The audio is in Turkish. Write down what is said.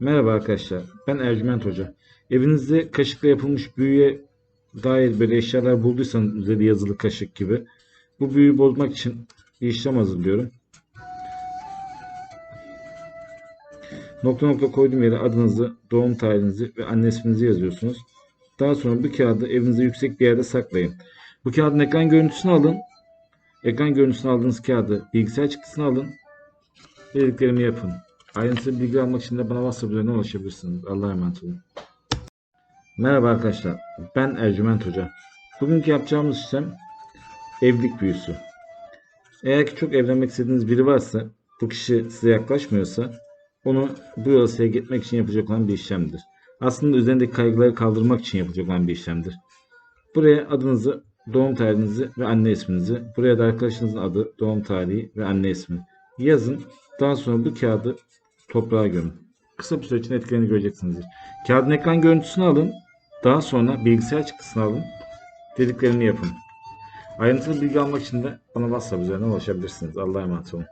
Merhaba arkadaşlar, ben Ercüment Hoca. Evinizde kaşıkla yapılmış büyüye dair böyle eşyalar bulduysanız üzeri yazılı kaşık gibi bu büyüyü bozmak için bir işlem hazırlıyorum. Nokta nokta koyduğum yere adınızı, doğum tarihinizi ve anne isminizi yazıyorsunuz. Daha sonra bu kağıdı evinizde yüksek bir yerde saklayın. Bu kağıdın ekran görüntüsünü alın. Ekran görüntüsünü aldığınız kağıdı bilgisayar çıktısını alın. Dediklerimi yapın. Ayrıntılı bilgi almak için de bana WhatsApp üzerinden ulaşabilirsiniz. Allah'a emanet olun. Merhaba arkadaşlar. Ben Ercüment Hoca. Bugünkü yapacağımız işlem evlilik büyüsü. Eğer ki çok evlenmek istediğiniz biri varsa, bu kişi size yaklaşmıyorsa, onu bu yola sevk etmek için yapacak olan bir işlemdir. Aslında üzerindeki kaygıları kaldırmak için yapacak olan bir işlemdir. Buraya adınızı, doğum tarihinizi ve anne isminizi, buraya da arkadaşınızın adı, doğum tarihi ve anne ismi yazın. Daha sonra bu kağıdı toprağa gömün. Kısa bir süre içinde etkilerini göreceksinizdir. Kağıdın ekran görüntüsünü alın. Daha sonra bilgisayar çıktısını alın. Dediklerimi yapın. Ayrıntılı bilgi almak için de bana WhatsApp üzerinden ulaşabilirsiniz. Allah'a emanet olun.